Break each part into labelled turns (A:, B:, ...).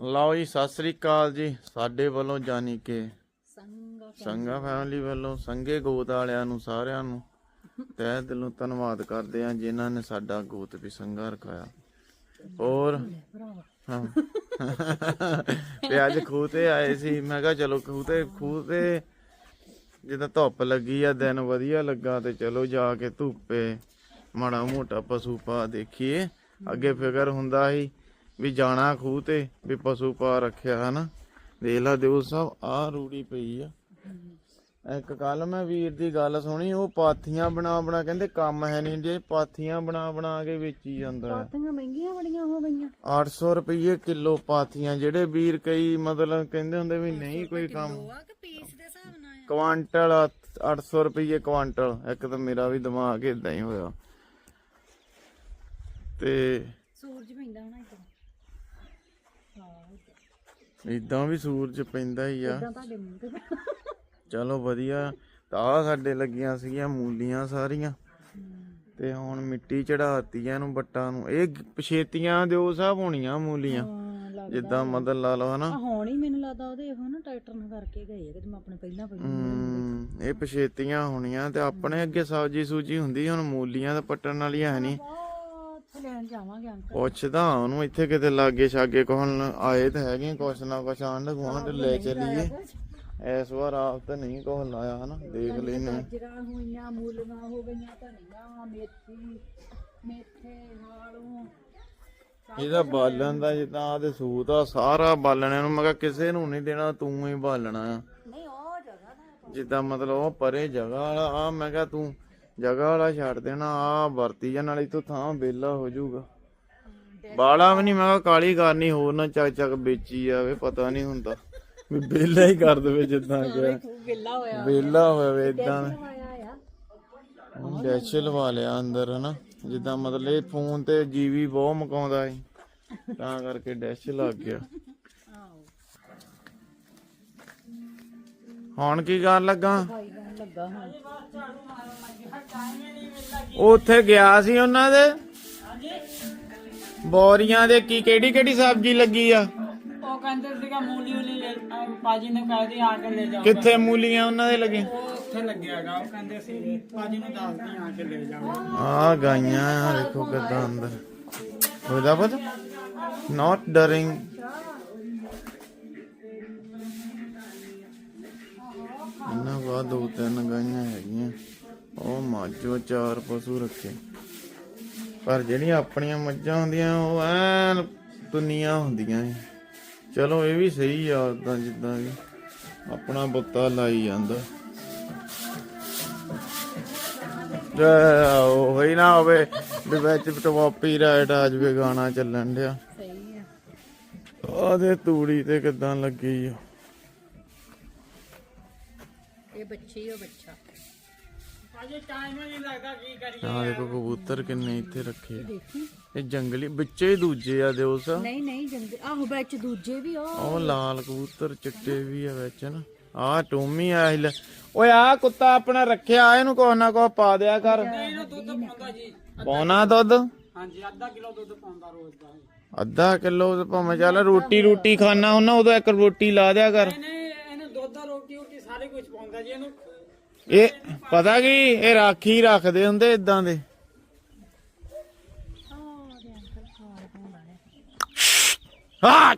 A: ਲਓ ਜੀ ਸਤਿ ਸ੍ਰੀ ਅਕਾਲ ਜੀ। ਸਾਡੇ ਵੱਲੋਂ ਜਾਨੀ ਕਿ
B: ਸੰਗਾ
A: ਫੈਮਿਲੀ ਵੱਲੋਂ ਸੰਗੇ ਗੋਤ ਵਾਲਿਆਂ ਨੂੰ ਸਾਰਿਆਂ ਨੂੰ ਤਹਿ ਦਿਲੋਂ ਧੰਨਵਾਦ ਕਰਦੇ ਹਾਂ ਜਿਨ੍ਹਾਂ ਨੇ ਸਾਡਾ ਗੋਤ ਵੀ ਸੰਗਾ ਰਖਾਇਆ। ਹਾਂ। ਤੇ ਅੱਜ ਖੂਹ ਤੇ ਆਏ ਸੀ। ਮੈਂ ਕਿਹਾ ਚਲੋ ਖੂਹ ਤੇ ਖੂਹ ਤੇ ਜਿੱਦਾਂ ਧੁੱਪ ਲੱਗੀ ਆ ਦਿਨ ਵਧੀਆ ਲੱਗਾ ਤੇ ਚਲੋ ਜਾ ਕੇ ਧੁੱਪੇ ਮਾੜਾ ਮੋਟਾ ਪਸ਼ੂ ਪਾ ਦੇਖੀਏ। ਅੱਗੇ ਫਿਕਰ ਹੁੰਦਾ ਸੀ ਵੀ ਜਾਣਾ ਖੂਹ ਤੇ ਵੀ ਪਸ਼ੂ ਪਾ ਰੱਖਿਆ ਹਨਾ? ਦੇਖ ਲਾ ਦਿਓ ਸਭ ਆ ਰੂੜੀ ਪਈ ਆ। ਇੱਕ ਕੱਲ ਮੈਂ ਵੀਰ ਦੀ ਗੱਲ ਸੁਣੀ ਉਹ ਪਾਥੀਆਂ ਬਣਾ ਬਣਾ ਕਹਿੰਦੇ ਕੰਮ ਹੈ ਨਹੀਂ ਜੇ ਪਾਥੀਆਂ ਬਣਾ ਬਣਾ ਕੇ ਵੇਚੀ ਜਾਂਦਾ ਹੈ।
B: ਪਾਤੀਆਂ ਮਹਿੰਗੀਆਂ ਬੜੀਆਂ ਹੋ ਗਈਆਂ।
A: 800 ਰੁਪਏ ਕਿਲੋ ਪਾਥੀਆਂ ਜਿਹੜੇ ਵੀਰ ਕਈ ਮਤਲਬ ਕਹਿੰਦੇ ਹੁੰਦੇ ਵੀ ਨਹੀਂ ਕੋਈ ਕੰਮ। ਕੁਆਂਟਲ 800 ਰੁਪਏ ਕੁਆਂਟਲ ਇੱਕ ਤਾਂ ਮੇਰਾ ਵੀ ਦਿਮਾਗ ਇਦਾਂ ਹੀ ਹੋਇਆ। ਤੇ
B: ਸੂਰਜ ਪੈਂਦਾ ਹੋਣਾ
A: ਇਦਾਂ ਵੀ ਸੂਰਜ ਪੈਂਦਾ ਹੀ ਆ।
B: ਇਦਾਂ ਤੁਹਾਡੇ ਮੂੰਹ ਤੇ।
A: ਚਲੋ ਵਧੀਆ। ਤਾਂ ਆਹ ਸਾਡੇ ਲੱਗੀਆਂ ਸੀਗੀਆਂ ਮੂਲੀਆਂ ਸਾਰੀਆਂ। ਤੇ ਹੁਣ ਮਿੱਟੀ ਚੜਾਤੀ ਆ ਇਹਨੂੰ ਬੱਟਾਂ ਨੂੰ। ਇਹ ਪਛੇਤੀਆਂ ਦਿਓ ਸਾਹਿਬ ਹੋਣੀਆਂ ਮੂਲੀਆਂ। ਜਿੱਦਾਂ ਮਦਨ ਲਾ ਲਓ ਹਨਾ।
B: ਆ ਹੁਣ ਹੀ ਮੈਨੂੰ ਲੱਗਦਾ ਉਹਦੇ ਇਹੋ ਨਾ ਟਰੈਕਟਰ ਨਾਲ ਕਰਕੇ ਗਏ ਆ ਕਿ ਮੈਂ ਆਪਣੇ ਪਹਿਲਾਂ ਪਹਿਲਾਂ
A: ਇਹ ਪਛੇਤੀਆਂ ਹੋਣੀਆਂ ਤੇ ਆਪਣੇ ਅੱਗੇ ਸਬਜੀ ਸੂਜੀ ਹੁੰਦੀ ਹੁਣ ਮੂਲੀਆਂ ਤਾਂ ਪੱਟਣ ਵਾਲੀਆਂ ਹੈ ਨਹੀਂ।
B: ਲੈਣ ਜਾਵਾਂਗੇ ਅੰਕਲ।
A: ਪੁੱਛਦਾ ਉਹਨੂੰ ਇੱਥੇ ਕਿਤੇ ਲਾਗੇ ਛਾਗੇ ਕੋਹਨ ਆਏ ਤਾਂ ਹੈਗੇ ਕੁਛ ਨਾ ਕੁਛ ਆਂਢ ਗੁਆਂਢ ਲੈ ਚੱਲੀਏ। ਇਸ ਵਾਰ ਆਪ ਤਾਂ ਨਹੀਂ ਕੋਹ ਲਾਇਆ ਹਨਾ ਦੇਖ ਲੈਨੇ
B: ਗਾਜਰਾਂ ਹੋਈਆਂ ਮੂਲੀਆਂ ਹੋ ਗਈਆਂ ਧਨੀਆ ਮੇਥੀ ਮੇਥੇ ਨਾਲੋਂ
A: ਇਹਦਾ ਬਾਲਣ ਦਾ ਜਿੱਦਾਂ ਆਦੇ ਸੂਤ ਆ ਸਾਰਾ ਬਾਲਣ ਨੂੰ ਮੈਂ ਕਿਹਾ ਕਿਸੇ ਨੂੰ ਨਹੀਂ ਦੇਣਾ ਤੂੰ ਹੀ ਬਾਲਣਾ ਆ।
B: ਨਹੀਂ ਉਹ ਜਗ੍ਹਾ ਦਾ
A: ਜਿੱਦਾਂ ਮਤਲਬ ਉਹ ਪਰੇ ਜਗ੍ਹਾ ਵਾਲਾ ਆ ਮੈਂ ਕਿਹਾ ਤੂੰ ਜਗ੍ਹਾ ਵਾਲਾ ਛੱਡ ਦੇਣਾ ਆ ਵਰਤੀ ਜਾਂ ਨਾਲੇ ਤੂੰ ਥਾਂ ਵਿਹਲਾ ਹੋ ਜਾਊਗਾ। ਬਾਲਾ ਵੀ ਨਹੀਂ ਮੈਂ ਕਿਹਾ ਕਾਲੀ ਕਰਨੀ ਹੋਰ ਨਾ ਚੱਕ ਚੱਕ ਵੇਚੀ ਜਾਵੇ ਪਤਾ ਨਹੀਂ ਹੁੰਦਾ। ਵੀ ਵਿਹਲਾ ਹੀ ਕਰ ਦੇਵੇ ਜਿੱਦਾਂ ਕਿ
B: ਵਿਹਲਾ ਹੋਇਆ
A: ਵਿਹਲਾ ਹੋਵੇ ਇਦਾਂ
B: ਆਇਆ ਆ
A: ਡੈਸ਼ ਲਵਾ ਲਿਆ ਅੰਦਰ ਹਨਾ। ਜਿੱਦਾਂ ਮਤਲਬ ਇਹ ਫੋਨ ਤੇ ਜੀਵੀ ਬਹੁਤ ਮਕਾਉਂਦਾ ਹੈ ਤਾਂ ਕਰਕੇ ਡੈਸ਼ ਲੱਗ ਗਿਆ। ਹੁਣ ਕੀ ਕਰਨ ਲੱਗਾ?
B: ਹੁਣ।
A: ਉੱਥੇ ਗਿਆ ਸੀ ਉਹਨਾਂ ਦੇ? ਬੋਰੀਆਂ ਦੇ ਕੀ ਕਿਹੜੀ ਕਿਹੜੀ ਸਬਜ਼ੀ ਲੱਗੀ ਆ?
C: ਉਹ ਕਹਿੰਦੇ ਸੀਗਾ ਮੂਲੀ ਉਲੀ ਲੈ ਅਹ ਪਾਜੀ ਨੇ ਕਹਿ ਦੀ ਆ ਕੇ ਲੈ ਜਾਓ।
A: ਕਿੱਥੇ ਮੂਲੀਆਂ ਉਹਨਾਂ ਦੇ ਲੱਗੇ
C: ਉਹ ਉੱਥੇ ਲੱਗਿਆਗਾ ਉਹ ਕਹਿੰਦੇ ਸੀ ਪਾਜੀ ਨੂੰ ਦੱਸਦੀ ਆ ਕੇ ਲੈ ਜਾਓ।
A: ਆ ਗਾਈਆਂ ਦੇਖੋ ਕਿੱਦਾਂ ਅੰਦਰ। ਉਹਦਾ ਪਤਾ? ਨਾਟ ਡਰਿੰਗ ਇਹਨਾਂ ਬਾਅਦ ਦੋ ਤਿੰਨ ਗਾਈਆਂ ਹੈਗੀਆਂ। ਉਹ ਮਾਝੋ ਚਾਰ ਪਸ਼ੂ ਰੱਖੇ। ਪਰ ਜਿਹੜੀਆਂ ਆਪਣੀਆਂ ਮੱਝਾਂ ਹੁੰਦੀਆਂ ਉਹ ਐਨ ਦੁਨੀਆਂ ਹੁੰਦੀਆਂ ਏ। ਚਲੋ ਇਹ ਵੀ ਸਹੀ ਆ ਉਦਾਂ ਜਿੱਦਾਂ ਵੀ। ਆਪਣਾ ਬੁੱਤਾ ਲਾਈ ਜਾਂਦਾ। ਉਹ ਹੋਈ ਨਾ ਹੋਵੇ ਵੀ ਵਿੱਚ ਟਵਾਪੀ ਰਾਈਟ ਆ ਜਵੇ ਗਾਣਾ ਚੱਲਣ ਡਿਆ।
B: ਸਹੀ ਆ।
A: ਉਹਦੇ ਤੂੜੀ ਤੇ ਕਿਦਾਂ ਲੱਗੀ ਆ
B: ਇਹ ਬੱਚੀ ਉਹ ਬੱਚਾ।
C: ਪਾਜੀ ਟਾਈਮ ਨਹੀਂ ਲੱਗਦਾ ਕੀ ਕਰੀਏ?
A: ਆ ਦੇਖੋ ਕਬੂਤਰ ਕਿੰਨੇ ਇੱਥੇ ਰੱਖੇ। ਆ।
B: ਦੇਖੀ?
A: ਇਹ ਜੰਗਲੀ ਵਿੱਚੇ ਹੀ ਦੂਜੇ ਆ ਦਿਓਸ
B: ਨਹੀਂ ਨਹੀਂ ਜੰਗ ਆਹੋ ਵਿੱਚ ਦੂਜੇ ਵੀ ਉਹ
A: ਉਹ ਲਾਲ ਕਬੂਤਰ ਚਿੱਟੇ ਵੀ ਆ ਵਿੱਚ ਨਾ। ਆ ਟੋਮੀ ਆ ਹਿਲ ਓਏ ਆ ਕੁੱਤਾ ਆਪਣਾ ਰੱਖਿਆ ਇਹਨੂੰ ਕੁਛ ਨਾ ਕੁਛ ਪਾ ਦਿਆ ਕਰ।
C: ਇਹਨੂੰ ਦੁੱਧ ਪਾਉਂਦਾ ਜੀ।
A: ਪਾਉਣਾ ਦੁੱਧ?
C: ਹਾਂਜੀ ਅੱਧਾ ਕਿਲੋ ਦੁੱਧ ਪਾਉਂਦਾ ਰੋਜ਼ ਦਾ
A: ਅੱਧਾ ਕਿਲੋ ਤੇ ਭਾਵੇਂ ਚੱਲ ਰੋਟੀ ਰੋਟੀ ਖਾਣਾ ਹੁੰਦਾ ਉਦੋਂ ਇੱਕ ਰੋਟੀ ਲਾ ਦਿਆ ਕਰ।
C: ਇਹਨੇ ਇਹਨੂੰ ਦੁੱਧ ਰੋਟੀ ਰੋਟੀ ਸਾਰੇ ਕੁਝ ਪਾਉਂਦਾ ਜੀ ਇਹਨੂੰ।
A: ਇਹ ਪਤਾ ਕੀ ਇਹ ਰਾਖੀ ਰੱਖਦੇ ਹੁੰਦੇ ਇਦਾਂ ਦੇ। ਹਾਂ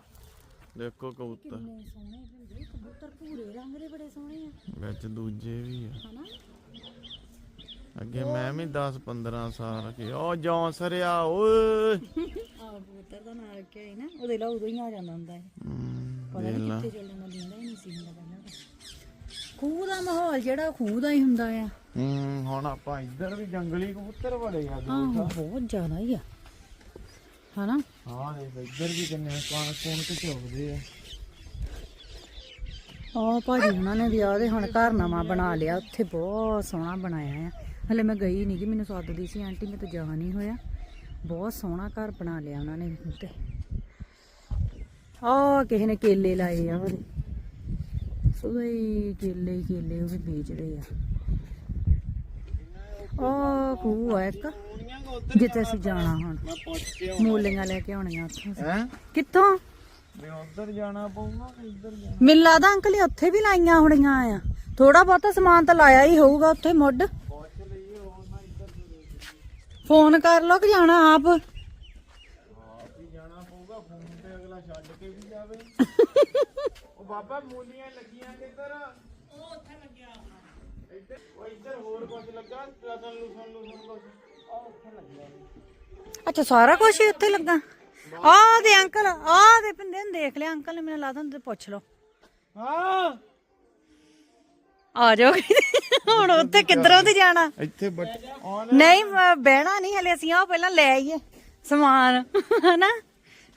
A: ਦੇਖੋ ਕਬੂਤਰ।
B: ਕਿੰਨੇ ਸੋਹਣੇ ਹੁੰਦੇ ਕਬੂਤਰ ਭੂਰੇ ਰੰਗ ਦੇ ਬੜੇ ਸੋਹਣੇ ਆ।
A: ਵਿੱਚ ਦੂਜੇ ਵੀ ਆ।
B: ਹਨਾ?
A: ਅੱਗੇ ਮੈਂ ਵੀ 10 15 ਸਾਲ ਕੇ ਉਹ ਜੌਂ ਸਰਿਆ ਓਏ!
B: ਆਹ ਕਬੂਤਰ ਦਾ ਨਾਂ ਰੱਖਿਆ ਹੈ ਨਾ ਉਹਦੇ ਲਾ ਉਦੋਂ ਹੀ ਆ ਜਾਂਦਾ ਹੁੰਦਾ ਹੈ ਪਤਾ ਨਹੀਂ ਕਿੱਥੇ ਚੱਲਣਾ ਦਿੰਦਾ ਹੀ ਨਹੀਂ ਸੀ ਹੁੰਦਾ ਪਹਿਲਾਂ। ਖੂਹ ਦਾ ਮਾਹੌਲ ਜਿਹੜਾ ਖੂਹ ਦਾ ਹੀ ਹੁੰਦਾ ਆ।
A: ਹੂੰ ਹੁਣ ਆਪਾਂ ਇੱਧਰ ਵੀ ਜੰਗਲੀ ਕਬੂਤਰ ਬੜੇ ਆ
B: ਹਾਂ ਬਹੁਤ ਜ਼ਿਆਦਾ ਹੀ ਆ। ਹਨਾ?
A: ਹਾਂ ਦੇਖ ਇੱਧਰ ਵੀ ਕਿੰਨੇ ਕਣ ਕੋਣ ਤੇ ਚੁਗਦੇ ਆ।
B: ਆ ਭਾਜੀ ਉਹਨਾਂ ਨੇ ਵਿਆਹ ਦੇ ਹੁਣ ਘਰ ਨਵਾਂ ਬਣਾ ਲਿਆ ਉੱਥੇ ਬਹੁਤ ਸੋਹਣਾ ਬਣਾਇਆ ਆ। ਹਲੇ ਮੈਂ ਗਈ ਨਹੀਂ ਕਿ ਮੈਨੂੰ ਸੱਦਦੀ ਸੀ ਆਂਟੀ ਮੈਂ ਤਾਂ ਜਾ ਨਹੀਂ ਹੋਇਆ। ਬਹੁਤ ਸੋਹਣਾ ਘਰ ਬਣਾ ਲਿਆ ਉਹਨਾਂ ਨੇ ਉੱਤੇ ਆ ਕਿਸੇ ਨੇ ਕੇਲੇ ਲਾਏ ਆ ਉਹਦੇ। ਸੋਈ ਕੇਲੇ ਹੀ ਕੇਲੇ ਉਹ ਵੀ ਵੇਚਦੇ ਆ। ਆ ਖੂਹ ਆ ਇੱਕ ਜਿੱਥੇ ਅਸੀਂ ਜਾਣਾ ਹੁਣ। ਮੂਲੀਆਂ ਲੈ ਕੇ ਆਉਣੀਆਂ ਉੱਥੋਂ।
A: ਹੈ?
B: ਕਿੱਥੋਂ?
A: ਵੀ ਉਧਰ ਜਾਣਾ ਪਊਗਾ ਇੱਧਰ ਜਾਣਾ?
B: ਮੈਨੂੰ ਲੱਗਦਾ ਅੰਕਲ ਇਹ ਉੱਥੇ ਵੀ ਲਾਈਆਂ ਹੋਣੀਆਂ ਆ। ਥੋੜਾ ਬਹੁਤਾ ਸਮਾਨ ਤਾਂ ਲਾਇਆ ਹੀ ਹੋਊਗਾ ਉੱਥੇ ਮੁੱਢ। ਫੋਨ ਕਰ ਲੋ ਕਿ ਜਾਣਾ ਆਪ
A: ਆਪ ਹੀ ਜਾਣਾ ਪਊਗਾ ਫੋਨ ਤੇ ਅਗਲਾ ਛੱਡ ਕੇ ਵੀ ਜਾਵੇ। ਉਹ ਬਾਬਾ ਮੂਲੀਆਂ ਲੱਗੀਆਂ ਕਿੱਧਰ ਉਹ ਉੱਥੇ ਲੱਗਿਆ ਇੱਧਰ ਉਹ ਇੱਧਰ ਹੋਰ ਕੁਝ ਲੱਗਾ? ਲਸਣ ਲੁਸਣ ਲੁਸਣ ਕੁਝ ਉਹ ਉੱਥੇ ਲੱਗਿਆ
B: ਅੱਛਾ ਸਾਰਾ ਕੁਝ ਹੀ ਉੱਥੇ ਲੱਗਾ? ਆ ਦੇ ਅੰਕਲ ਆ ਦੇ ਪਿੰਦੇ ਨੂੰ ਦੇਖ ਲਿਆ ਅੰਕਲ ਨੇ ਮੈਨੂੰ ਲੱਗਦਾ ਹੁੰਦੇ ਪੁੱਛ ਲਓ।
A: ਹਾਂ।
B: ਆ ਜਾਓ। ਹੁਣ ਉੱਥੇ ਕਿੱਧਰੋਂ ਤੇ ਜਾਣਾ?
A: ਇੱਥੇ
B: ਨਹੀਂ ਬਹਿਣਾ ਨਹੀਂ ਹਲੇ ਅਸੀਂ ਆ ਪਹਿਲਾਂ ਲੈ ਆਈਏ ਸਮਾਨ ਹਨਾ?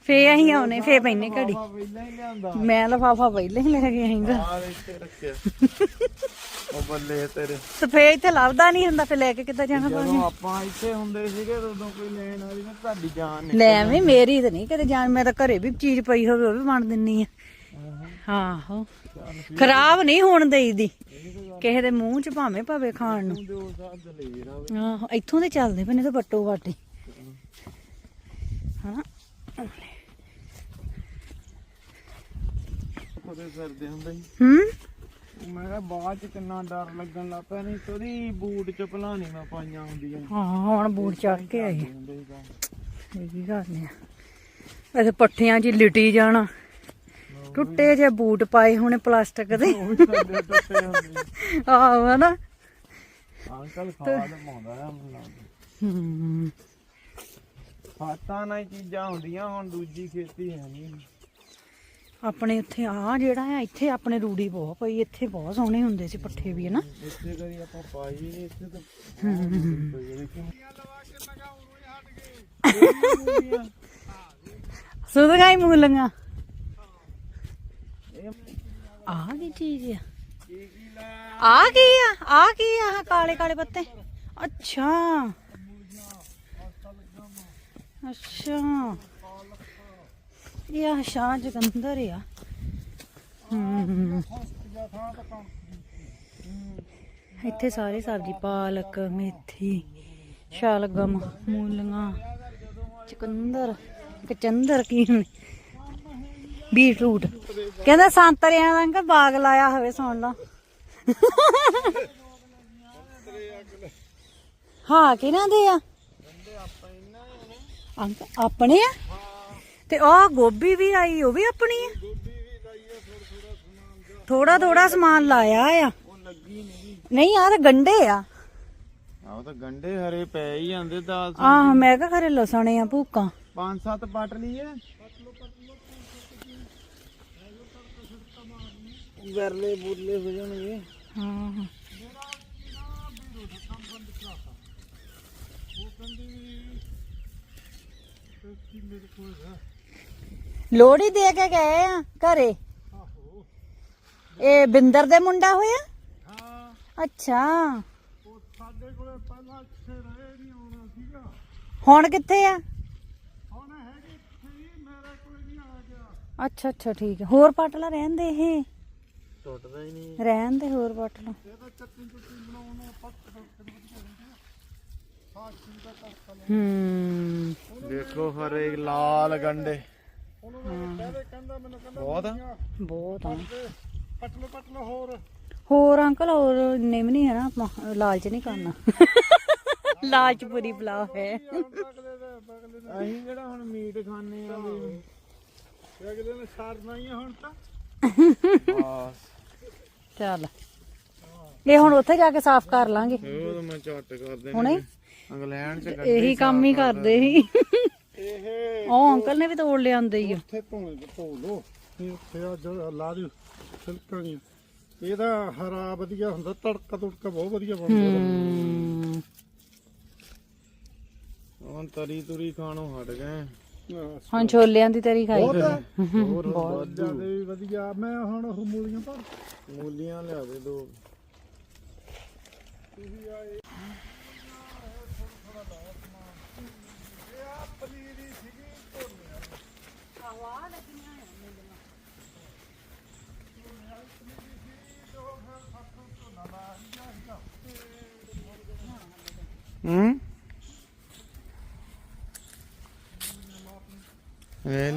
B: ਫੇ ਅਸੀਂ ਆਉਨੇ ਫੇ ਪੈਨੇ ਘੜੀ।
A: ਪਹਿਲਾਂ ਹੀ ਲਿਆਂਦਾ।
B: ਮੈਂ ਲਫਾਫਾ ਪਹਿਲਾਂ ਹੀ ਲੈ ਕੇ ਆਈਂਦਾ
A: ਆ ਇੱਥੇ ਰੱਖਿਆ। ਉਹ ਬੱਲੇ ਤੇਰੇ।
B: ਤੇ ਫੇ ਇੱਥੇ ਲੱਭਦਾ ਨਹੀਂ ਹੁੰਦਾ ਫੇ ਲੈ ਕੇ ਕਿੱਦਾਂ ਜਾਣਾ
A: ਆਪਾਂ ਇੱਥੇ ਹੁੰਦੇ ਸੀਗੇ ਉਦੋਂ ਕੋਈ ਲੈਣ ਵਾਲੀ ਨਾ ਤੁਹਾਡੀ ਜਾਨ ਨੇ
B: ਲੈ ਐਵੇਂ ਮੇਰੀ ਤੇ ਨਹੀਂ ਕਦੇ ਜਾਣ ਮੈਂ ਤਾਂ ਘਰੇ ਵੀ ਚੀਜ਼ ਪਈ ਹੋਵੇ ਉਹ ਵੀ ਵੰਡ ਦਿੰਨੀ ਆ। ਆਹੋ। ਖਰਾਬ ਨਹੀਂ ਹੋਣ ਦੇਈਦੀ। ਕਿਸੇ ਦੇ ਮੂੰਹ ਚ ਭਾਵੇਂ ਭਾਵੇਂ ਖਾਣ ਨੂੰ।
A: ਦੋ
B: ਆਹੋ ਇੱਥੋਂ ਦੇ ਚੱਲਦੇ ਪਏ ਨੇ ਤਾਂ ਬੱਟੋ ਬਾਟੀ ਹਾਂ।
A: ਉਹਦੇ ਫਿਰਦੇ ਹੁੰਦੇ ਸੀ।
B: ਹੂੰ?
A: ਮੈਂ ਕਿਹਾ ਬਾਅਦ ਚ ਕਿੰਨਾ ਡਰ ਲੱਗਣ ਲੱਗ ਪਿਆ ਨਹੀਂ ਤੋਰੀ ਬੂਟ ਚੱਪਲਾਂ ਨਹੀਂ ਮੈਂ ਪਾਈਆਂ ਹੁੰਦੀਆਂ।
B: ਹਾਂ ਹੁਣ ਬੂਟ ਚੱਕ ਕੇ ਆਏ।
A: ਹੁੰਦੇ ਸੀ ਤਾਂ।
B: ਇਹ ਕੀ ਕਰਨੇ ਆ? ਵੈਸੇ ਪੱਠਿਆਂ 'ਚ ਹੀ ਲਿਟੀ ਜਾਣਾ। ਟੁੱਟੇ ਜੇ ਬੂਟ ਪਾਏ ਹੋਣੇ ਪਲਾਸਟਿਕ ਦੇ। ਆਹੋ ਹਨਾ?
A: ਅੰਕਲ ਖਾਦ ਲੱਗਦਾ।
B: ਹੂੰ।
A: ਖਾਤਾਂ ਨਾਲ ਚੀਜ਼ਾਂ ਹੁੰਦੀਆਂ ਹੁਣ ਦੂਜੀ ਖੇਤੀ ਹੈ ਨਹੀਂ
B: ਆਪਣੇ ਇੱਥੇ ਆ ਜਿਹੜਾ ਆ ਇੱਥੇ ਆਪਣੇ ਰੂੜੀ ਬਹੁਤ ਪਈ ਇੱਥੇ ਬਹੁਤ ਸੋਹਣੇ ਹੁੰਦੇ ਸੀ ਪੱਠੇ ਵੀ ਹਨਾ?
A: ਇੱਥੇ ਕਰੀ ਆਪਾਂ ਪਾਈ ਨਹੀਂ ਇੱਥੇ ਤਾਂ
B: ਸੁਧਗਾਈ ਮੂਲੀਆਂ। ਆ ਕੀ ਚੀਜ਼ ਆ? ਆ ਕੀ ਆ? ਆ ਕੀ ਆ ਕਾਲੇ ਕਾਲੇ ਪੱਤੇ? ਅੱਛਾ। ਅੱਛਾ। ਇਹ ਆ ਸ਼ਾਹ ਜਗੰਦਰ ਆ। ਇੱਥੇ ਸਾਰੀ ਸਬਜ਼ੀ, ਪਾਲਕ, ਮੇਥੀ ਸ਼ਲਗਮ ਮੂਲੀਆਂ, ਚਕੰਦਰ ਕਚੰਦਰ ਕੀ ਬੀਟਰੂਟ। ਕਹਿੰਦਾ ਸੰਤਰਿਆਂ ਦਾ ਅੰਕਲ ਬਾਗ ਲਾਇਆ ਹੋਵੇ ਸੁਣ ਲਾ। ਹਾਂ, ਕਿਹਨਾਂ ਦੇ ਆ? ਆਪਣੇ ਆ? ਤੇ ਉਹ ਗੋਭੀ ਵੀ ਆਈ ਉਹ ਵੀ ਆਪਣੀ ਆ? ਥੋੜਾ ਥੋੜਾ ਸਮਾਨ ਲਾਇਆ ਆ।
A: ਉਹ ਲੱਗੀ ਨਹੀਂ
B: ਤਾਂ ਗੰਡੇ ਆ।
A: ਆਹ ਤਾਂ ਗੰਡੇ ਹਰੇ ਪੈ ਹੀ ਜਾਂਦੇ ਦਾਲ
B: ਆਹ ਮੈਂ ਕਿਹਾ ਖਰੇ ਲਸਣ ਆ ਭੂਕਾਂ
A: ਪੰਜ ਸੱਤ ਪੱਟ ਲਈਏ। ਗਰਲੇ ਬੁਰਲੇ ਹੋ ਜਾਣਗੇ।
B: ਹਾਂ। ਲੋੜੀ ਦੇ ਕੇ ਗਏ ਆ ਘਰੇ। ਇਹ ਬਿੰਦਰ ਦੇ ਮੁੰਡਾ ਹੋਇਆ? ਅੱਛਾ।
A: ਸਾਡੇ ਕੋਲੇ ਪਹਿਲਾਂ ਇੱਥੇ ਰਹੇ ਨਹੀਂ ਆਉਣਾ ਸੀਗਾ।
B: ਹੁਣ ਕਿੱਥੇ ਆ?
A: ਹੁਣ ਹੈਗੇ ਇੱਥੇ ਹੀ ਮੇਰੇ ਕੋਲ ਨਹੀਂ ਆ ਗਿਆ।
B: ਅੱਛਾ ਅੱਛਾ ਠੀਕ ਹੈ। ਹੋਰ ਪਟਲਾ ਰਹਿਣ ਦੇ ਇਹ?
A: ਟੁੱਟਦਾ ਹੀ ਨਹੀਂ।
B: ਰਹਿਣ ਦੇ ਹੋਰ ਪਟਲਾ।
A: ਚੱਟਨੀ ਬਣਾਉਣੇ
B: ਹੂੰ।
A: ਦੇਖੋ ਹਰੇ ਲਾਲ ਗੰਡੇ। ਬਹੁਤ ਆ।
B: ਬਹੁਤ ਆ।
A: ਪਟਲੋ ਪਟਲੋ ਹੋਰ।
B: ਹੋਰ ਅੰਕਲ ਹੋਰ ਇੰਨੇ ਵੀ ਨਹੀਂ ਹੈ ਨਾ ਆਪਾਂ ਲਾਲਚ ਨਹੀਂ ਕਰਨਾ। ਲਾਲਚ ਪੂਰੀ ਬਲਾ ਹੈ।
A: ਅਸੀਂ ਜਿਹੜਾ ਹੁਣ ਮੀਟ ਖਾਣੇ ਆ ਵੀ ਅਗਲੇ ਨੇ ਸਾਰਨਾ ਹੀ ਆ ਹੁਣ ਤਾਂ। ਬਸ।
B: ਚੱਲ। ਇਹ ਹੁਣ ਉੱਥੇ ਜਾ ਕੇ ਸਾਫ਼ ਕਰ ਲਾਂਗੇ।
A: ਉਹ ਤਾਂ ਮੈਂ ਝੱਟ ਕਰ ਦੇਣੀ
B: ਹੁਣੇ?
A: ਇੰਗਲੈਂਡ ਚ
B: ਇਹੀ ਕੰਮ ਹੀ ਕਰਦੇ ਸੀ।
A: ਇਹ
B: ਉਹ ਅੰਕਲ ਨੇ ਵੀ ਤੋੜ ਲਿਆਂਦੇ ਹੀ ਆ।
D: ਇੱਥੇ ਧੋ ਧੋ ਲੋ ਇਹ ਉੱਥੇ ਆ ਜੋ ਲਾ ਦਿਓ। ਛਿਲਕਾਂ ਨਹੀਂ ਇਹਦਾ ਹਰਾ ਵਧੀਆ ਹੁੰਦਾ ਤੜਕਾ ਤੁੜਕਾ ਬਹੁਤ ਵਧੀਆ ਬਣਦਾ।
B: ਹੂੰ।
A: ਹੁਣ ਤਰੀ ਤੁਰੀ ਖਾਣੋਂ ਹਟ ਗਏ।
D: ਹਾਂ,
B: ਹੁਣ ਛੋਲਿਆਂ ਦੀ ਤਰੀ ਖਾਈ।
A: ਹੋਰ
D: ਜ਼ਿਆਦਾ ਵੀ ਵਧੀਆ। ਮੈਂ ਹੁਣ ਮੂਲੀਆਂ ਭਰ
A: ਮੂਲੀਆਂ ਲਿਆ ਦੇ ਦੋ। ਹੂੰ ਇਹ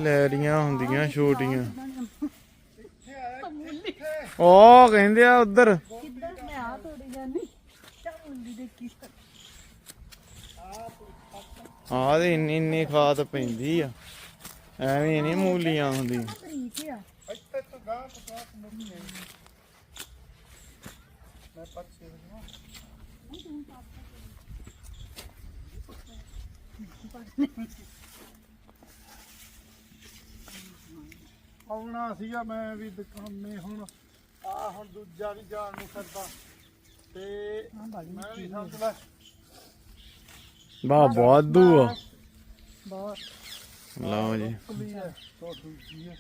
A: ਲੈਰੀਆਂ ਹੁੰਦੀਆਂ ਛੋਟੀਆਂ। ਉਹ ਕਹਿੰਦੇ ਆ ਉਧਰ।
B: ਕਿੱਧਰ? ਮੈਂ ਆ ਤੋੜੀ ਜਾਨੀ ਚਾਮੁੰਡੀ ਦੇਖੀ।
A: ਆਹ ਤੇ ਇੰਨੀ ਇੰਨੀ ਖਾਦ ਪੈਂਦੀ ਆ। ਐਵੇਂ ਨਹੀਂ ਮੂਲੀਆਂ ਹੁੰਦੀਆਂ।
D: ਇੱਥੇ ਤੋਂ ਗਾਂ ਤੋਂ ਗਾਂ ਮੰਮੀ ਹੈ ਮੈਂ ਪੱਛੇ ਨੂੰ ਆਉਣਾ ਸੀਗਾ ਮੈਂ ਵੀ ਦੁਕਾਨੇ ਹੁਣ ਆ ਹੁਣ ਦੂਜਾ ਵੀ ਜਾਣ ਨੂੰ ਫਿਰਦਾ। ਤੇ ਮੈਂ ਵੀ ਸਮਝ ਲੈ।
A: ਬਾ ਵਾਧੂ ਆ।
B: ਬਹੁਤ।
A: ਲਓ ਜੀ।
D: ਕੁਲੀ ਹੈ ਤੋਂ ਦੂਜੀ ਹੈ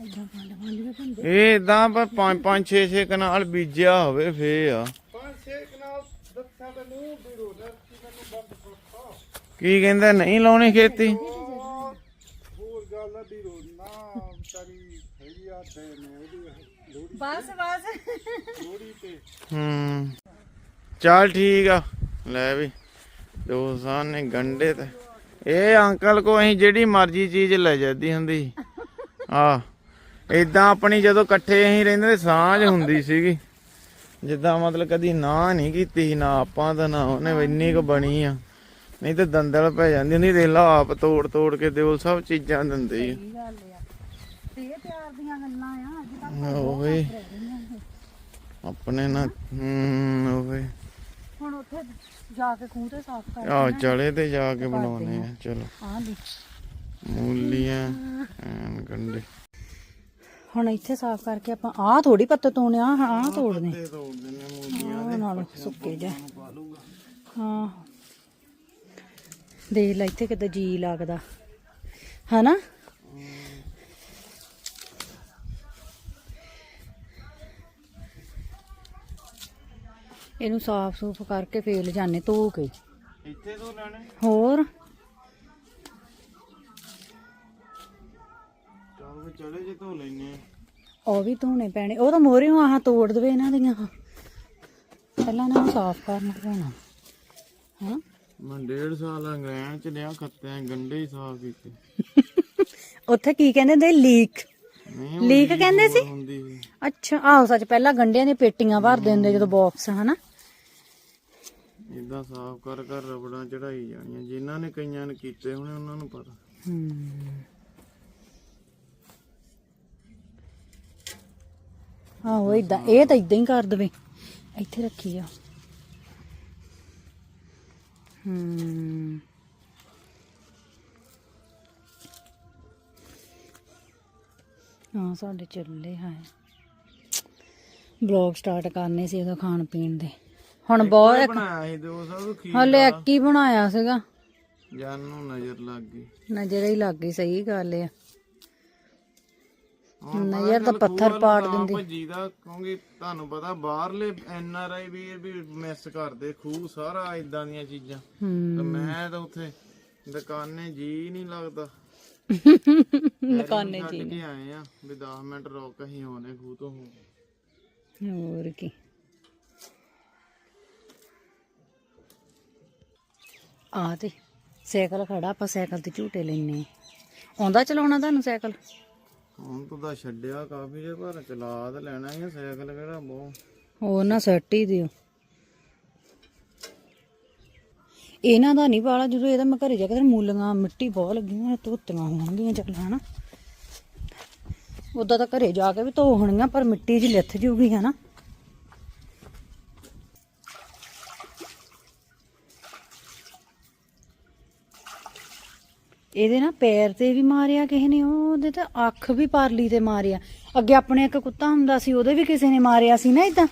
B: ਇਦਾਂ ਪੰਡ ਪੰਡ ਵੀ ਪੰਦੇ
A: ਇਹ ਇਦਾਂ ਪਰ 5 5 6 6 ਕਨਾਲ ਬੀਜਿਆ ਹੋਵੇ ਫੇ ਆ।
D: ਪੰਜ ਛੇ ਕਨਾਲ ਦੱਸਿਆ ਤੈਨੂੰ ਵੀ ਰੋਣਾ ਕਿ ਮੈਨੂੰ ਬੰਦ ਕਰਤਾ।
A: ਕੀ ਕਹਿੰਦਾ ਨਹੀਂ ਲਾਉਣੀ ਖੇਤੀ
D: ਹੋਰ ਗੱਲ ਆ ਵੀ ਰੋਣਾ ਵਿਚਾਰੀ ਹੈਗੀ ਆ ਤੇ ਨੇ ਉਹਦੀ ਲੋੜੀ
B: ਬਸ ਬਸ।
D: ਲੋੜੀ ਤੇ
A: ਹੂੰ। ਚੱਲ ਠੀਕ ਆ। ਲੈ ਵੀ ਦੋ ਨੇ ਗੰਡੇ ਤੇ। ਇਹ ਅੰਕਲ ਕੋ ਅਸੀਂ ਜਿਹੜੀ ਮਰਜ਼ੀ ਚੀਜ਼ ਲੈ ਜਾਂਦੀ ਹੁੰਦੀ। ਆ ਇਦਾਂ ਆਪਣੀ ਜਦੋਂ ਇਕੱਠੇ ਅਸੀਂ ਰਹਿੰਦੇ ਤੇ ਸਾਂਝ ਹੁੰਦੀ ਸੀਗੀ। ਜਿੱਦਾਂ ਮਤਲਬ ਕਦੀ ਨਾ ਨਹੀਂ ਕੀਤੀ ਨਾ ਆਪਾਂ ਤਾਂ ਨਾ ਉਹਨੇ ਇੰਨੀ ਕੁ ਬਣੀ ਆ। ਨਹੀਂ ਤੇ ਦੰਦਲ ਪੈ ਜਾਂਦੀ ਹੁੰਦੀ ਦੇਖ ਲਾ ਆਪ ਤੋੜ ਤੋੜ ਕੇ ਦਿਓ ਸਭ ਚੀਜ਼ਾਂ ਦਿੰਦੇ ਹੀ
B: ਇਹ ਪਿਆਰ ਦੀਆਂ ਗੱਲਾਂ ਆ ਅੱਜ ਕੱਲ੍ਹ
A: ਓਏ ਆਪਣੇ ਨਾ ਹੂੰ ਓਏ
B: ਹੁਣ ਉੱਥੇ ਜਾ ਕੇ ਖੂਹ ਤੇ ਸਾਫ਼ ਕਰ
A: ਆ ਚਲੇ ਤੇ ਜਾ ਕੇ ਬਣਾਉਣੇ ਆ ਚਲੋ।
B: ਆ ਦੀ
A: ਮੂਲੀਆਂ ਐਨ ਗੰਡੇ
B: ਹੁਣ ਇੱਥੇ ਸਾਫ਼ ਕਰਕੇ ਆਪਾਂ ਆਹ ਥੋੜੀ ਪੱਤੇ ਤੋੜਨੇ ਆ ਆਹ ਤੋੜਨੇ।
A: ਤੇ ਤੋੜ ਦਿੰਨੇ ਮੂਲੀਆਂ
B: ਆਹ ਨਾਲ ਸੁੱਕੇ ਜਾ ਹਾਂ। ਦੇਖ ਲੈ ਇੱਥੇ ਕਿਤੇ ਜੀ ਲੱਗਦਾ। ਹਨਾ? ਇਹਨੂੰ ਸਾਫ਼ ਸੂਫ ਕਰਕੇ ਫੇਰ ਲਿਜਾਨੇ ਧੋ ਕੇ।
A: ਇੱਥੇ ਤੋਂ ਲੈਣੇ?
B: ਹੋਰ?
A: ਚੱਲ ਵੀ ਚਲੇ ਜੇ ਧੋ ਲੈਨੇ ਆ।
B: ਉਹ ਵੀ ਧੋਣੇ ਪੈਣੇ। ਉਹ ਤਾਂ ਮੋਰਿਓ ਆਹ ਤੋੜ ਦਵੇ ਇਹਨਾਂ ਦੀਆਂ। ਪਹਿਲਾਂ ਇਹਨਾਂ ਨੂੰ ਸਾਫ਼ ਕਰਨਾ ਪੈਣਾ ਹਾਂ?
A: ਮੈਂ ਡੇਢ ਸਾਲ ਅੰਗਰੇਜ਼ ਚ ਲਿਆ ਖੱਤਿਆਂ ਗੰਡੇ ਹੀ ਸਾਫ਼ ਕੀਤੇ।
B: ਉੱਥੇ ਕੀ ਕਹਿੰਦੇ ਹੁੰਦੇ? ਲੀਕ। ਲੀਕ ਕਹਿੰਦੇ ਸੀ। ਅੱਛਾ ਆਹੋ ਸੱਚ ਪਹਿਲਾਂ ਗੰਡਿਆਂ ਦੀਆਂ ਪੇਟੀਆਂ ਭਰਦੇ ਹੁੰਦੇ ਜਦੋਂ ਬਾਕਸ ਹਨਾ?
A: ਏਦਾਂ ਸਾਫ਼ ਕਰ ਕਰ ਰਬੜਾਂ ਚੜਾਈ ਜਾਣੀਆਂ। ਜਿਨ੍ਹਾਂ ਨੇ ਕਈਆਂ ਨੇ ਕੀਤੇ ਹੋਣੇ, ਉਹਨਾਂ ਨੂੰ ਪਤਾ।
B: ਆਹੋ ਇਦਾਂ ਇਹ ਤਾਂ ਇਦਾਂ ਹੀ ਕਰ ਦਵੇ। ਇੱਥੇ ਰੱਖੀ ਆ। ਹੂੰ। ਹਾਂ, ਸਾਡੇ ਚੱਲੇ ਹੈ ਬਲੌਗ ਸਟਾਰਟ ਕਰਨੇ ਸੀ ਉਹਦਾ ਖਾਣ ਪੀਣ ਦੇ। ਹੁਣ ਬਹੁਤ
A: ਬਣਾਇਆ ਸੀ ਦੋ ਸਭ ਖੀ
B: ਹਲੇ ਇੱਕ ਹੀ ਬਣਾਇਆ ਸੀਗਾ।
A: ਜਨ ਨੂੰ ਨਜ਼ਰ ਲੱਗ ਗਈ।
B: ਨਜ਼ਰ ਹੀ ਲੱਗ ਗਈ ਸਹੀ ਗੱਲ ਆ। ਨਜ਼ਰ ਤਾਂ ਪੱਥਰ ਪਾੜ ਦਿੰਦੀ।
A: ਭੱਜੀ ਦਾ ਕਿਉਂਕਿ ਤੁਹਾਨੂੰ ਪਤਾ ਬਾਹਰਲੇ N R I Veer we miss ਕਰਦੇ ਖੂਹ ਸਾਰਾ ਇਦਾਂ ਦੀਆਂ ਚੀਜ਼ਾਂ। ਤੇ ਮੈਂ ਤਾਂ ਉੱਥੇ ਦੁਕਾਨੇ ਜੀ ਨਹੀਂ ਲੱਗਦਾ।
B: ਨਕਾਨੇ
A: ਛੱਡ ਕੇ ਆਏ ਆ ਵੀ 10 ਮਿੰਟ ਰੁਕ ਅਸੀਂ ਆਉਨੇ ਖੂਹ ਤੋਂ। ਕੇ।
B: ਹੋਰ ਕੀ। ਆ ਤੇ ਸਾਈਕਲ ਖੜਾ ਆਪਾਂ ਸਾਈਕਲ ਤੇ ਝੂਟੇ ਲੈਨੇ ਆਉਂਦਾ ਚਲਾਉਣਾ ਤੁਹਾਨੂੰ ਸਾਈਕਲ?
A: ਹੁਣ ਤੂੰ ਤਾਂ ਛੱਡਿਆ ਕਾਫੀ ਜੇ ਪਰ ਚਲਾ ਤਾਂ ਲੈਣਾ ਹੀ ਆ, ਸਾਈਕਲ ਕਿਹੜਾ ਬਹੁਤ।
B: ਹੋਰ ਨਾ ਸੱਟ ਹੀ ਦਿਓ। ਇਹਨਾਂ ਦਾ ਨਹੀਂ ਵਾਲਾ ਜਦੋਂ ਇਹਦਾ ਮੈਂ ਘਰੇ ਜਾ ਕੇ ਤੇ ਮੂਲੀਆਂ ਮਿੱਟੀ ਬਹੁਤ ਲੱਗੀ ਹੋਣੀ ਧੋਤੀਆਂ ਹੋਣਗੀਆਂ ਚੱਲ ਹਨਾ। ਉਦਾਂ ਤਾਂ ਘਰੇ ਜਾ ਕੇ ਵੀ ਧੋ ਹੋਣਗੀਆਂ ਪਰ ਮਿੱਟੀ ਜੀ ਲਿੱਥ ਜੂਗੀ ਹਨਾ। ਇਹਦੇ ਨਾ ਪੈਰ ਤੇ ਵੀ ਮਾਰਿਆ ਕਿਸੇ ਨੇ ਉਹਦੇ ਤਾਂ ਅੱਖ ਵੀ ਪਰਲੀ ਤੇ ਮਾਰਿਆ। ਅੱਗੇ ਆਪਣੇ ਇੱਕ ਕੁੱਤਾ ਹੁੰਦਾ ਸੀ ਉਹਦੇ ਵੀ ਕਿਸੇ ਨੇ ਮਾਰਿਆ ਸੀ ਨਾ ਇਦਾਂ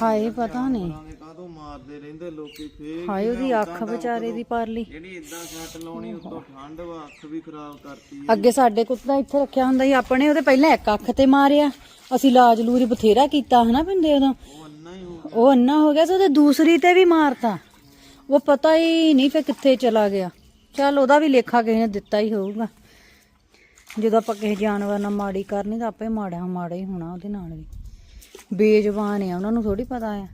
B: ਹਾਏ ਪਤਾ ਨਹੀਂ।
A: ਦੇ ਕਾਹਤੋਂ ਮਾਰਦੇ ਰਹਿੰਦੇ ਲੋਕੀ ਫੇਰ
B: ਹਾਏ ਉਹਦੀ ਅੱਖ ਵਿਚਾਰੇ ਦੀ ਪਰਲੀ।
A: ਜਿਹੜੀ ਇਦਾਂ ਸੱਟ ਲਾਉਣੀ ਉੱਤੋਂ ਠੰਡ ਵਾ ਅੱਖ ਵੀ ਖਰਾਬ ਕਰਤੀ
B: ਅੱਗੇ ਸਾਡੇ ਕੁੱਤਾ ਇੱਥੇ ਰੱਖਿਆ ਹੁੰਦਾ ਸੀ ਆਪਣੇ ਉਹਦੇ ਪਹਿਲਾਂ ਇੱਕ ਅੱਖ ਤੇ ਮਾਰਿਆ। ਅਸੀਂ ਲਾਜ ਲੂਰੀ ਬਥੇਰਾ ਕੀਤਾ ਹਨਾ ਪਿੰਦੇ ਉਦੋਂ?
A: ਉਹ ਅੰਨਾ ਹੋ
B: ਗਿਆ। ਸੀ ਉਹਦੇ ਦੂਸਰੀ ਤੇ ਵੀ ਮਾਰਤਾ। ਉਹ ਪਤਾ ਹੀ ਨਹੀਂ ਫੇ ਕਿੱਥੇ ਚਲਾ ਗਿਆ। ਚੱਲ ਉਹਦਾ ਵੀ ਲੇਖਾ ਕਿਸੇ ਨੇ ਦਿੱਤਾ ਹੀ ਹੋਊਗਾ। ਜਦੋਂ ਆਪਾਂ ਕਿਸੇ ਜਾਨਵਰ ਨਾਲ ਮਾੜੀ ਕਰਨੀ ਤਾਂ ਆਪੇ ਮਾੜਾ ਮਾੜਾ ਹੀ ਹੋਣਾ ਉਹਦੇ ਨਾਲ ਵੀ। ਬੇਜ਼ੁਬਾਨ ਆ ਉਹਨਾਂ ਨੂੰ ਥੋੜੀ ਪਤਾ ਆ।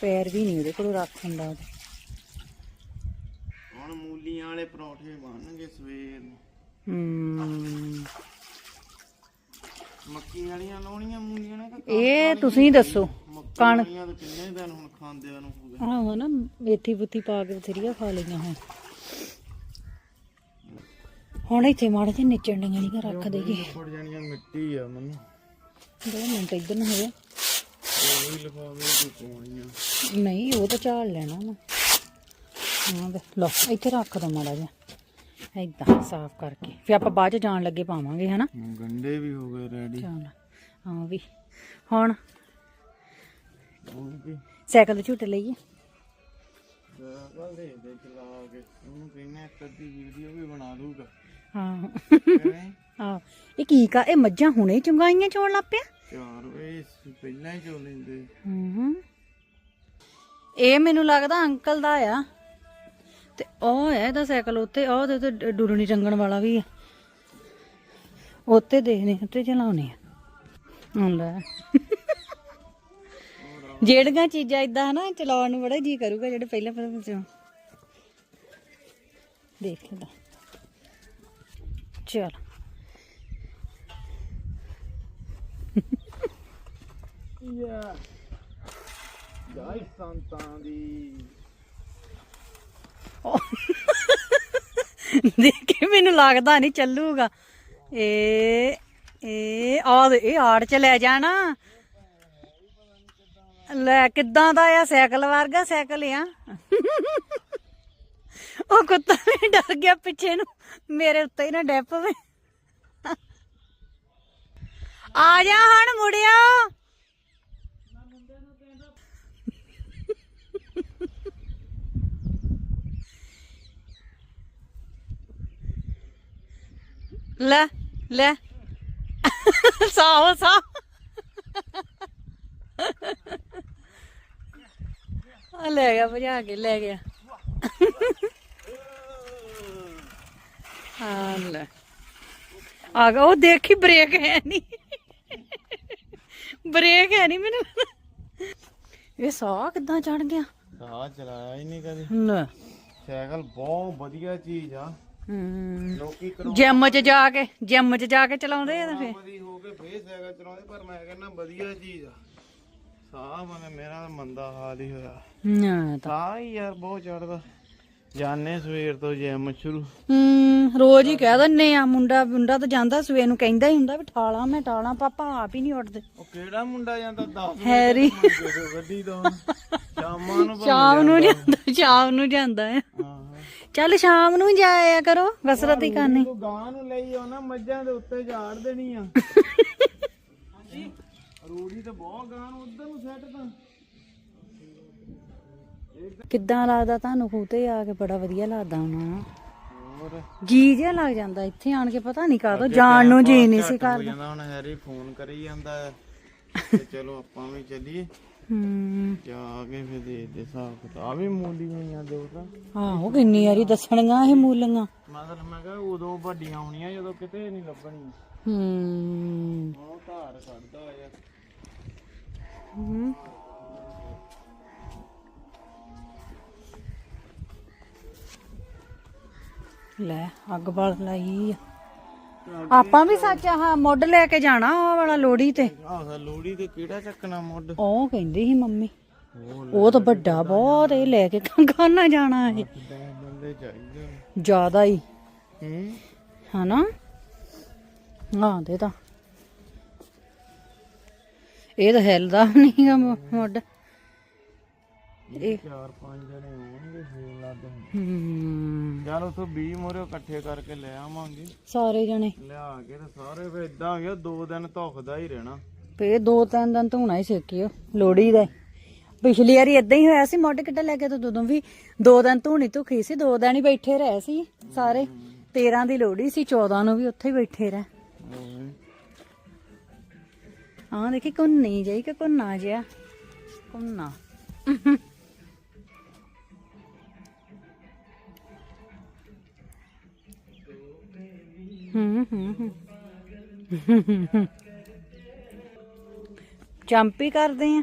B: ਪੈਰ ਵੀ ਨਹੀਂ ਉਹਦੇ ਕੋਲ ਰੱਖ ਹੁੰਦਾ ਉਹਦੇ।
A: ਹੁਣ ਮੂਲੀਆਂ ਵਾਲੇ ਪਰੌਂਠੇ ਬਣਨਗੇ ਸਵੇਰ ਨੂੰ।
B: ਹਮ,
A: ਮੱਕੀ ਵਾਲੀਆਂ ਲਾਉਣੀਆਂ ਮੂਲੀਆਂ ਨੇ ਕਿ
B: ਇਹ ਤੁਸੀਂ ਦੱਸੋ ਕਣ
A: ਵਾਲੀਆਂ ਤਾਂ ਕਿੰਨੇ ਦਿਨ ਹੁਣ ਖਾਂਦਿਆਂ ਨੂੰ ਹੋ ਗਏ?
B: ਆਹੋ ਨਾ ਮੇਥੀ ਬੁੱਤੀ ਪਾ ਕੇ ਬਥੇਰੀਆਂ ਖਾ ਲਈਆਂ ਹੁਣ। ਹੁਣ ਇੱਥੇ ਮਾੜੇ ਜਿਹੇ ਨਿਚਣ ਡੀਆਂ ਨਹੀਂ ਰੱਖ ਦੇਗੀ
A: ਫੁੱਟ ਜਾਣੀਆਂ ਮਿੱਟੀ ਆ ਮੈਨੂੰ।
B: ਦੋ ਮਿੰਟ ਇੱਧਰ ਨੂੰ ਹੋਵੇ
A: ਉਹ ਵੀ ਲਿਫਾਵੇ ਕੋਈ ਪਾਉਣੀਆਂ।
B: ਨਹੀਂ ਉਹ ਤਾਂ ਝਾੜ ਲੈਣਾ ਨਾ ਹਾਂ ਲਓ ਇੱਥੇ ਰੱਖ ਦੋ ਮਾੜਾ ਜਿਹਾ। ਏਦਾਂ ਸਾਫ਼ ਕਰਕੇ। ਫਿਰ ਆਪਾਂ ਬਾਅਦ ਚ ਜਾਣ ਲੱਗੇ ਪਾਵਾਂਗੇ ਹਨਾ?
A: ਗੰਡੇ ਵੀ ਹੋ ਗਏ ਰੈਡੀ
B: ਚੱਲ ਹਾਂ ਵੀ। ਹੁਣ? ਸਾਈਕਲ ਤੇ ਝੂਟੇ ਲਈਏ।
A: ਸਾਈਕਲ ਦੇ ਦੇ ਚਲਾ ਕੇ ਉਹਨੂੰ ਕਹਿੰਨੇ ਇੱਕ ਅੱਧੀ ਵੀਡੀਓ ਵੀ ਬਣਾ ਦੂਗਾ
B: ਹਾਂ।
A: ਕਿਵੇਂ?
B: ਆ ਇਹ ਕੀ ਕਾ ਇਹ ਮੱਝਾਂ ਹੁਣੇ ਚੁੰਗਾਈਆਂ ਚੋਣ ਲੱਗ ਪਿਆ?
A: ਚਾਰ ਵੇ ਪਹਿਲਾਂ ਹੀ ਚੋ ਲੈਂਦੇ।
B: ਹੂੰ। ਇਹ ਮੈਨੂੰ ਲੱਗਦਾ ਅੰਕਲ ਦਾ ਆ। ਤੇ ਉਹ ਹੈ, ਇਹਦਾ ਸਾਈਕਲ ਉੱਤੇ, ਉਹ ਤੇ ਉੱਤੇ ਡੁਰਣੀ ਟੰਗਣ ਵਾਲਾ ਵੀ ਆ। ਉੱਤੇ ਦੇਖਦੇ ਉੱਤੇ ਚਲਾਉਣੇ ਆ ਹੁਣ ਜਿਹੜੀਆਂ ਚੀਜ਼ਾਂ ਇਦਾਂ ਹਨਾ, ਚਲਾਉਣ ਨੂੰ ਬੜਾ ਜੀ ਕਰੂਗਾ, ਜਿਹੜੇ ਪਹਿਲਾਂ ਪਹਿਲਾਂ ਚ ਦੇਖ ਲੈਂਦਾ ਚਲ।
A: ਯਾ। ਜਾਈ ਸੰਤਾਂ ਦੀ
B: ਦੇਖ ਮੈਨੂੰ ਲੱਗਦਾ ਨਹੀਂ ਚੱਲੂਗਾ। ਇਹ ਇਹ ਆ ਇਹ ਆੜ ਚ ਲੈ ਜਾਣਾ। ਲੈ, ਕਿੱਦਾਂ ਦਾ ਆ? ਸਾਈਕਲ ਵਰਗਾ ਸਾਈਕਲ ਆ। ਉਹ ਕੁੱਤਾ ਵੀ ਡਰ ਗਿਆ ਪਿੱਛੇ ਨੂੰ। ਮੇਰੇ ਉੱਤੇ ਹੀ ਨਾ ਡੈ ਪਵੇ ਆ ਜਾ ਹਣ ਮੁੜਿਆ ਲੈ ਲੈ। ਸਾਹ ਸਾਹ। ਆ ਲੈ ਗਿਆ ਭਜਾ ਕੇ ਲੈ ਗਿਆ। ਆ ਲੈ। ਆ ਗਿਆ ਉਹ ਦੇਖੀ ਬ੍ਰੇਕ ਹੈ ਨਹੀਂ ਬ੍ਰੇਕ ਹੈ ਨਹੀਂ ਮੈਨੂੰ। ਇਹ ਸਾਹ ਕਿੱਦਾਂ ਚੜ ਗਿਆ?
A: ਸਾਹ ਚਲਾਇਆ ਹੀ ਨਹੀਂ ਕਦੇ।
B: ਲੈ।
A: ਸਾਈਕਲ ਬਹੁਤ ਵਧੀਆ ਚੀਜ਼ ਆ।
B: ਹੂੰ
A: ਲੋਕੀ ਕਰੋ
B: ਜਿਮ 'ਚ ਜਾ ਕੇ ਜਿਮ 'ਚ ਜਾ ਕੇ ਚਲਾਉਂਦੇ ਆ ਤਾਂ ਫੇਰ?
A: ਮਦੀ ਹੋ ਕੇ ਫੇਰ ਸਾਈਕਲ ਚਲਾਉਂਦੇ ਪਰ ਮੈਂ ਕਹਿੰਦਾ ਵਧੀਆ ਚੀਜ਼ ਆ। ਸਾਹ ਮਨੇ ਮੇਰਾ ਤਾਂ ਮੰਦਾ ਹਾਲ ਹੀ ਹੋਇਆ।
B: ਨਾ ਤਾਂ।
A: ਸਾਹ ਹੀ ਯਾਰ ਬਹੁਤ ਚੜਦਾ। ਜਾਣੇ ਸਵੇਰ ਤੋਂ ਜਿਮ ਸ਼ੁਰੂ।
B: ਹੂੰ ਰੋਜ਼ ਹੀ ਕਹਿ ਦਿੰਨੇ ਆ ਮੁੰਡਾ ਮੁੰਡਾ ਤਾਂ ਜਾਂਦਾ ਸਵੇਰ ਨੂੰ ਕਹਿੰਦਾ ਹੀ ਹੁੰਦਾ ਵੀ ਠਾਲਾਂ ਮੈਂ ਠਾਲਾਂ ਪਾਪਾ ਆਪ ਹੀ ਨਹੀਂ ਉੱਠਦੇ।
A: ਉਹ ਕਿਹੜਾ ਮੁੰਡਾ ਜਾਂਦਾ 10
B: ਹੈਰੀ।
A: ਗੱਡੀ ਤੋਂ। ਸ਼ਾਮਾਂ ਨੂੰ
B: ਸ਼ਾਮ ਨੂੰ ਜਾਂਦਾ। ਸ਼ਾਮ ਨੂੰ ਜਾਂਦਾ ਹੈ
A: ਹਾਂ।
B: ਚੱਲ ਸ਼ਾਮ ਨੂੰ ਜਾਇਆ ਕਰੋ ਕਸਰਤ ਹੀ ਕਰਨੀ।
A: ਤੂੰ ਗਾਂ ਨੂੰ ਲਈ ਆਉਣਾ ਮੱਝਾਂ ਦੇ ਉੱਤੇ ਝਾੜ ਦੇਣੀ ਆ। ਰੂੜੀ ਤਾਂ ਬਹੁਤ ਗਾਂ ਨੂੰ ਉਧਰ ਨੂੰ ਸੈੱਟ ਤਾਂ।
B: ਕਿੱਦਾਂ ਲੱਗਦਾ ਤੁਹਾਨੂੰ ਖੂਤੇ ਆ ਕੇ ਬੜਾ ਵਧੀਆ ਲੱਗਦਾ ਹੋਣਾ।
A: ਹੋਰ?
B: ਜੀ ਜਿਹਾ ਲੱਗ ਜਾਂਦਾ ਇੱਥੇ ਆਣ ਕੇ ਪਤਾ ਨਹੀਂ ਕਾਹਦੋਂ ਜਾਣ ਨੂੰ ਜੀ ਨਹੀਂ ਸੀ ਕਰਦਾ
A: ਜਾਂਦਾ ਹੁਣ ਹੈਰੀ ਫੋਨ ਕਰੀ ਜਾਂਦਾ। ਚਲੋ ਆਪਾਂ ਵੀ ਚੱਲੀਏ।
B: ਹੂੰ।
A: ਜਾ ਕੇ ਫਿਰ ਦੇ ਦੇ ਹਿਸਾਬ ਕਿਤਾਬ। ਵੀ ਮੂਲੀ ਹੋਈਆਂ ਦੋ ਤਾਂ।
B: ਆਹੋ ਕਿੰਨੀ ਵਾਰੀ ਦੱਸਣੀਆਂ ਇਹ ਮੂਲੀਆਂ?
A: ਮਤਲਬ ਮੈਂ ਕਿਹਾ ਉਦੋਂ ਵੱਡੀਆਂ ਹੋਣੀਆਂ ਜਦੋਂ ਕਿਤੇ ਨਹੀਂ ਲੱਭਣੀਆਂ।
B: ਹੂੰ।
A: ਉਹ ਧਾਰ ਕੱਢਦਾ
B: ਹੂੰ। ਲੈ ਅੱਗ ਬਲ ਲਾਈ ਆ। ਆਪਾਂ ਵੀ ਸੱਚ ਆਹ ਮੁੱਢ ਲੈ ਕੇ ਜਾਣਾ ਉਹ ਵਾਲਾ ਲੋੜੀ ਤੇ।
A: ਆਹ ਲੋੜੀ ਤੇ ਕਿਹੜਾ ਚੱਕਣਾ ਮੁੱਢ?
B: ਉਹ ਕਹਿੰਦੀ ਸੀ ਮੰਮੀ
A: ਉਹ
B: ਤਾਂ ਵੱਡਾ ਬਹੁਤ ਇਹ ਲੈ ਕੇ ਕੰਗਾਨਾ ਜਾਣਾ
A: ਨੇ।
B: ਜ਼ਿਆਦਾ ਹੀ।
A: ਹੂੰ?
B: ਹਨਾ? ਹਾਂ ਦੇ ਤਾਂ। ਇਹ ਤਾਂ ਹਿਲਦਾ ਨਹੀਂਗਾ ਮੁੱਢ। ਇਹ
A: ਚਾਰ ਪੰਜ ਜਣੇ ਹੋਣਗੇ ਫੇਰ ਲੱਗ
B: ਹੂੰ।
A: ਚੱਲ ਉਥੋਂ 20 ਮੋਰੇ ਇਕੱਠੇ ਕਰਕੇ ਲੈ ਆਵਾਂਗੇ।
B: ਸਾਰੇ ਜਣੇ।
A: ਲਿਆ ਕੇ ਤੇ ਸਾਰੇ ਫੇਰ ਇਦਾਂ ਗਿਆ ਦੋ ਦਿਨ ਧੁਖਦਾ ਹੀ ਰਹਿਣਾ।
B: ਫੇ ਦੋ ਤਿੰਨ ਦਿਨ ਧੋਣਾ ਹੀ ਸਿੱਖਿਓ ਲੋੜੀ ਦਾ। ਪਿਛਲੀ ਵਾਰੀ ਇਦਾਂ ਹੀ ਹੋਇਆ ਸੀ ਮੋਢੇ ਕਿੱਡਾ ਲੈ ਕੇ ਤਾਂ ਉਦੋਂ ਵੀ ਦੋ ਦਿਨ ਧੋਣੀ ਧੁਖੀ ਸੀ ਦੋ ਦਿਨ ਹੀ ਬੈਠੇ ਰਹੇ ਸੀ ਸਾਰੇ। 13 ਦੀ ਲੋੜੀ ਸੀ 14 ਨੂੰ ਵੀ ਉੱਥੇ ਹੀ ਬੈਠੇ ਰਹੇ। ਹਾਂ। ਦੇਖੀ ਕੁੰਨੀ ਜਾਈ ਕਿ ਕੁੰਨਾ ਜਿਆ ਕੁੰਨਾ ਹੀ ਕਰਦੇ ਆ।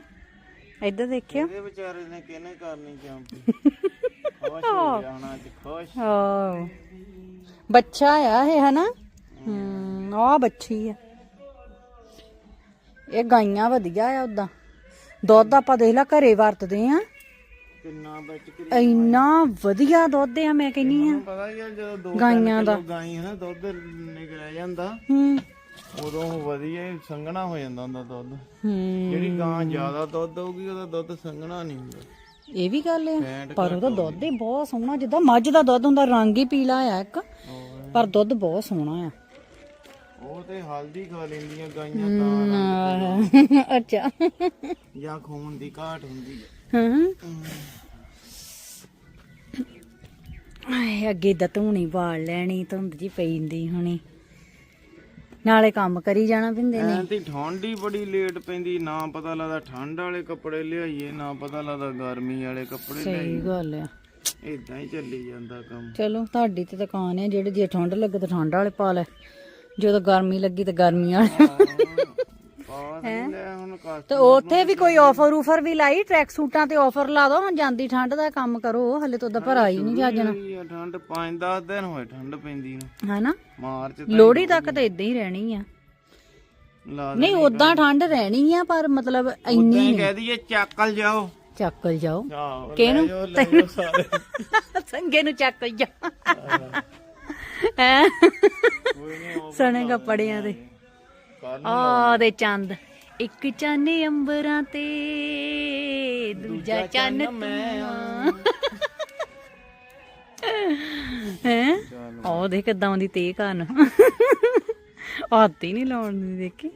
B: ਇੱਧਰ ਦੇਖਿਓ।
A: ਇਹਦੇ ਵਿਚਾਰੇ ਨੇ ਕਿਹਨੇ ਕਰਨੀ ਚਾਂਪੀ ਖੁਸ਼ ਹੋ ਹੁਣ ਅੱਜ ਖੁਸ਼।
B: ਹਾਂ ਬੱਚਾ ਆ ਇਹ ਹਨਾ? ਹੂੰ ਆ ਬੱਚੀ ਆ। ਇਹ ਗਾਈਆਂ ਵਧੀਆ ਆ ਉਦਾਂ ਦੁੱਧ ਆਪਾਂ ਦੇਖ ਲਾ ਘਰੇ ਵਰਤਦੇ ਆ।
A: ਕਿੰਨਾ ਵਿੱਚ ਕਿ
B: ਇੰਨਾ ਵਧੀਆ ਦੁੱਧ ਆ ਮੈਂ ਕਹਿੰਨੀ ਆ
A: ਪਤਾ ਹੀ ਆ ਜਦੋਂ ਦੋ
B: ਗਾਈਆਂ ਦਾ।
A: ਗਾਈ ਹੈ ਨਾ ਦੁੱਧ ਨਿਕਲ ਜਾਂਦਾ।
B: ਹੂੰ।
A: ਉਦੋਂ ਵਧੀਆ ਹੀ ਸੰਘਣਾ ਹੋ ਜਾਂਦਾ ਹੁੰਦਾ ਦੁੱਧ।
B: ਹੂੰ।
A: ਜਿਹੜੀ ਗਾਂ ਜ਼ਿਆਦਾ ਦੁੱਧ ਹੋਊਗੀ ਉਹਦਾ ਦੁੱਧ ਸੰਘਣਾ ਨਹੀਂ ਹੁੰਦਾ।
B: ਇਹ ਵੀ ਗੱਲ ਆ
A: ਫੈਟ
B: ਪਰ ਉਹਦਾ ਦੁੱਧ ਹੀ ਬਹੁਤ ਸੋਹਣਾ ਜਿੱਦਾਂ ਮੱਝ ਦਾ ਦੁੱਧ ਹੁੰਦਾ ਰੰਗ ਹੀ ਪੀਲਾ ਆ ਇੱਕ। ਪਰ ਦੁੱਧ ਬਹੁਤ ਸੋਹਣਾ ਆ।
A: ਉਹ ਤੇ ਹਲਦੀ ਖਾ ਲੈਂਦੀਆਂ ਗਾਈਆਂ ਤਾਂ
B: ਅੱਛਾ।
A: ਜਾਂ ਖੂਨ ਦੀ ਘਾਟ ਹੁੰਦੀ ਹੈ
B: ਹਾਂ। ਆਏ ਅੱਗੇ ਤਾਂ ਧੂਣੀ ਵਾਲ ਲੈਣੀ ਧੁੰਦ ਜੀ ਪੈਂਦੀ ਹੁਣੀ। ਨਾਲੇ ਕੰਮ ਕਰੀ ਜਾਣਾ ਪਿੰਦੇ ਨੇ।
A: ਐਂ ਤੇ ਠੰਡ ਹੀ ਬੜੀ ਲੇਟ ਪੈਂਦੀ ਨਾ ਪਤਾ ਲੱਗਦਾ ਠੰਡ ਵਾਲੇ ਕੱਪੜੇ ਲਿਆਈਏ ਨਾ ਪਤਾ ਲੱਗਦਾ ਗਰਮੀ ਵਾਲੇ ਕੱਪੜੇ
B: ਸਹੀ
A: ਲਿਆਈਏ।
B: ਗੱਲ ਆ।
A: ਇਦਾਂ ਹੀ ਚੱਲੀ ਜਾਂਦਾ ਕੰਮ।
B: ਚਲੋ ਤੁਹਾਡੀ ਤੇ ਦੁਕਾਨ ਹੈ ਜਿਹੜੇ ਜੇ ਠੰਡ ਲੱਗੇ ਤਾਂ ਠੰਡ ਵਾਲੇ ਪਾ ਲੈ। ਜਦੋਂ ਗਰਮੀ ਲੱਗੀ ਤਾਂ ਗਰਮੀ ਵਾਲੇ
A: ਨਹੀਂ ਕਸ
B: ਤੇ ਉੱਥੇ ਵੀ ਕੋਈ ਆਫਰ ਉਫਰ ਵੀ ਲਾਈ ਟਰੈਕ ਸੂਟਾਂ ਤੇ ਆਫਰ ਲਾ ਦੋ ਹੁਣ ਜਾਂਦੀ ਠੰਡ ਦਾ ਕੰਮ ਕਰੋ ਹਲੇ ਤਾਂ ਉਹਦਾ ਭਰਾ ਹੀ ਨਹੀਂ ਜਾਜਣਾ।
A: ਠੰਡ 5-10 ਦਿਨ ਹੋਏ ਠੰਡ ਪੈਂਦੀ ਨੂੰ।
B: ਹੈਨਾ?
A: ਮਾਰਚ ਤੱਕ
B: ਲੋਹੜੀ ਤੱਕ ਤਾਂ ਇਦਾਂ ਹੀ ਰਹਿਣੀ ਆ। ਨਹੀਂ ਉਦਾਂ ਠੰਡ ਰਹਿਣੀ ਆ ਪਰ ਮਤਲਬ ਇੰਨੀ
A: ਦੇ ਕਹਿ ਦਈਏ ਚੱਕਲ ਜਾਓ।
B: ਚੱਕਲ ਜਾਓ। ਕਿਹਨੂੰ?
A: ਸਾਰੇ।
B: ਸੰਗੇ ਨੂੰ ਚੱਕਲ ਜਾ ਹੈ।
A: ਨਹੀਂ
B: ਸਣੇ ਕੱਪੜਿਆਂ ਦੇ। ਆ ਦੇ ਚੰਦ ਇੱਕ ਚੰਨ ਅੰਬਰਾਂ ਤੇ ਦੂਜਾ ਚੰਨ ਮੈਂ ਹੈ। ਉਹ ਦੇਖ ਕਿਦਾਂ ਦੀ ਤੇ ਕੰਨ ਹੱਥ ਹੀ ਨਹੀਂ ਲਾਉਣ ਦੀ ਦੇਖੀ।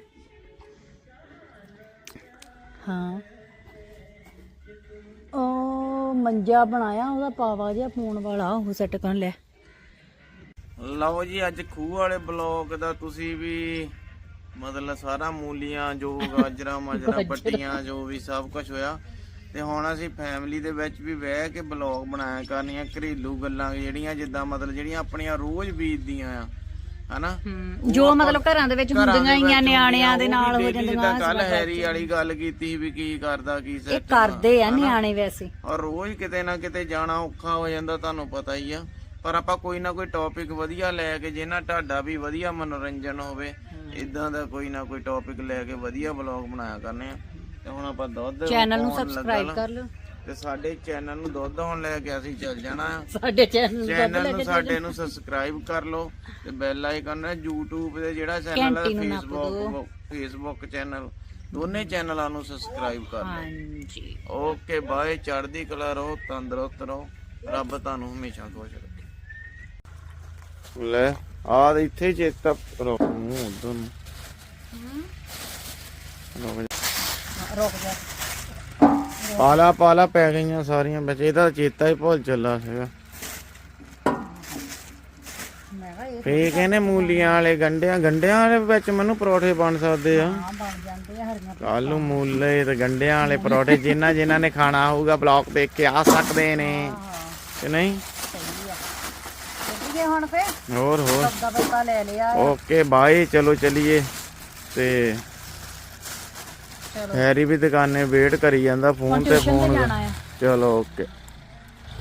B: ਹਾਂ। ਉਹ ਮੰਜਾ ਬਣਾਇਆ ਉਹਦਾ ਪਾਵਾ ਜਿਹਾ ਫੋਨ ਵਾਲਾ ਉਹ ਸੈੱਟ ਕਰਨ ਲਿਆ।
A: ਲਓ ਜੀ ਅੱਜ ਖੂਹ ਵਾਲੇ ਬਲੌਗ ਦਾ ਤੁਸੀਂ ਵੀ ਮਤਲਬ ਸਾਰਾ ਮੂਲੀਆਂ ਜੋ ਗਾਜਰਾਂ ਮਾਜਰਾ ਪੱਟੀਆਂ ਜੋ ਵੀ ਸਭ ਕੁਝ ਹੋਇਆ। ਤੇ ਹੁਣ ਅਸੀਂ ਫੈਮਿਲੀ ਦੇ ਵਿੱਚ ਵੀ ਬਹਿ ਕੇ ਬਲੌਗ ਬਣਾਇਆ ਕਰਨੀਆਂ ਘਰੇਲੂ ਗੱਲਾਂ ਜਿਹੜੀਆਂ ਜਿੱਦਾਂ ਮਤਲਬ ਜਿਹੜੀਆਂ ਆਪਣੀਆਂ ਰੋਜ਼ ਬੀਤਦੀਆਂ ਆ ਹਨਾ?
B: ਜੋ ਮਤਲਬ ਘਰਾਂ ਦੇ ਵਿੱਚ ਹੁੰਦੀਆਂ ਹੀ ਆ ਨਿਆਣਿਆਂ ਦੇ ਨਾਲ ਹੋ
A: ਜਿੱਦਾਂ ਕੱਲ ਹੈਰੀ ਵਾਲੀ ਗੱਲ ਕੀਤੀ ਵੀ ਕੀ ਕਰਦਾ ਕੀ
B: ਇਹ
A: ਸੈੱਟ
B: ਕਰਦੇ ਆ ਨਿਆਣੇ ਵੈਸੇ।
A: ਔਰ ਰੋਜ਼ ਕਿਤੇ ਨਾ ਕਿਤੇ ਜਾਣਾ ਔਖਾ ਹੋ ਜਾਂਦਾ ਤੁਹਾਨੂੰ ਪਤਾ ਹੀ ਆ। ਪਰ ਆਪਾਂ ਕੋਈ ਨਾ ਕੋਈ ਟੌਪਿਕ ਵਧੀਆ ਲੈ ਕੇ ਜਿਹਨਾਂ ਤੁਹਾਡਾ ਵੀ ਵਧੀਆ ਮਨੋਰੰਜਨ ਹੋਵੇ ਇਦਾਂ ਦਾ ਕੋਈ ਨਾ ਕੋਈ ਟੌਪਿਕ ਲੈ ਕੇ ਵਧੀਆ ਵਲੌਗ ਬਣਾਇਆ ਕਰਨੇ ਆ। ਤੇ ਹੁਣ ਆਪਾਂ ਦੁੱਧ
B: ਚੈਨਲ ਨੂੰ
A: ਪਾਉਣ
B: ਸਬਸਕ੍ਰਾਈਬ ਕਰ ਲਓ।
A: ਤੇ ਸਾਡੇ ਚੈਨਲ ਨੂੰ ਦੁੱਧ ਹੁਣ ਲੈ ਕੇ ਅਸੀਂ ਚੱਲ ਜਾਣਾ। ਆ
B: ਸਾਡੇ ਚੈਨਲ
A: ਚੈਨਲ ਨੂੰ ਸਾਡੇ ਨੂੰ ਸਬਸਕ੍ਰਾਈਬ ਕਰ ਲਓ ਤੇ ਬੈਲ ਆਈਕਨ ਹੈ YouTube ਤੇ ਜਿਹੜਾ ਚੈਨਲ ਹੈ
B: ਘੰਟੀ ਨੂੰ ਨੱਪ
A: Facebook Facebook ਚੈਨਲ ਦੋਨੇ ਚੈਨਲਾਂ ਨੂੰ ਸਬਸਕ੍ਰਾਈਬ ਕਰ ਲਓ।
B: ਹਾਂਜੀ।
A: ਓਕੇ ਬਾਏ ਚੜ੍ਹਦੀ ਕਲਾ ਰਹੋ ਤੰਦਰੁਸਤ ਰਹੋ। ਰੱਬ ਤੁਹਾਨੂੰ ਹਮੇਸ਼ਾ ਖੁਸ਼ ਰੱਖੇ। ਲੈ। ਆ ਇੱਥੇ ਚੇਤਾ ਰੋ ਮੂੰਹ ਉਧਰ ਨੂੰ।
B: ਰੁਕ ਜਾ
A: ਪਾਲਾ ਪਾਲਾ ਪੈ ਗਈਆਂ ਸਾਰੀਆਂ ਵਿੱਚ। ਇਹਦਾ ਚੇਤਾ ਹੀ ਭੁੱਲ ਚੱਲਾ ਸੀਗਾ।
B: ਮੈਂ ਕਿਹਾ ਇਹ
A: ਫੇ ਕਹਿੰਦੇ ਮੂਲੀਆਂ ਵਾਲੇ ਗੰਡਿਆਂ ਗੰਡਿਆਂ ਵਾਲੇ ਵਿੱਚ ਮੈਨੂੰ ਪਰੌਠੇ ਬਣ ਸਕਦੇ ਆ।
B: ਤਾਂ ਬਣ ਜਾਂਦੇ ਆ ਹਰੀਆਂ
A: ਕੱਲ ਨੂੰ ਮੂਲੇ ਤੇ ਗੰਡਿਆਂ ਵਾਲੇ ਪਰੌਠੇ ਜਿਨ੍ਹਾਂ ਜਿਨ੍ਹਾਂ ਨੇ ਖਾਣਾ ਹੋਊਗਾ ਬਲੌਗ ਦੇਖ ਕੇ ਆ ਸਕਦੇ ਨੇ। ਕਿ ਨਹੀਂ?
B: ਹੁਣ ਫੇ
A: ਹੋਰ ਹੋਰ।
B: ਸਬਦਾ ਪੱਤਾ ਲੈ ਲਿਆ।
A: ਓਕੇ ਬਾਏ ਚਲੋ ਚਲੀਏ। ਤੇ ਹੈਰੀ ਵੀ ਦੁਕਾਨੇ ਵੇਟ ਕਰੀ ਜਾਂਦਾ ਫੋਨ ਤੇ ਫੋਨ ਚਲੋ ਓਕੇ।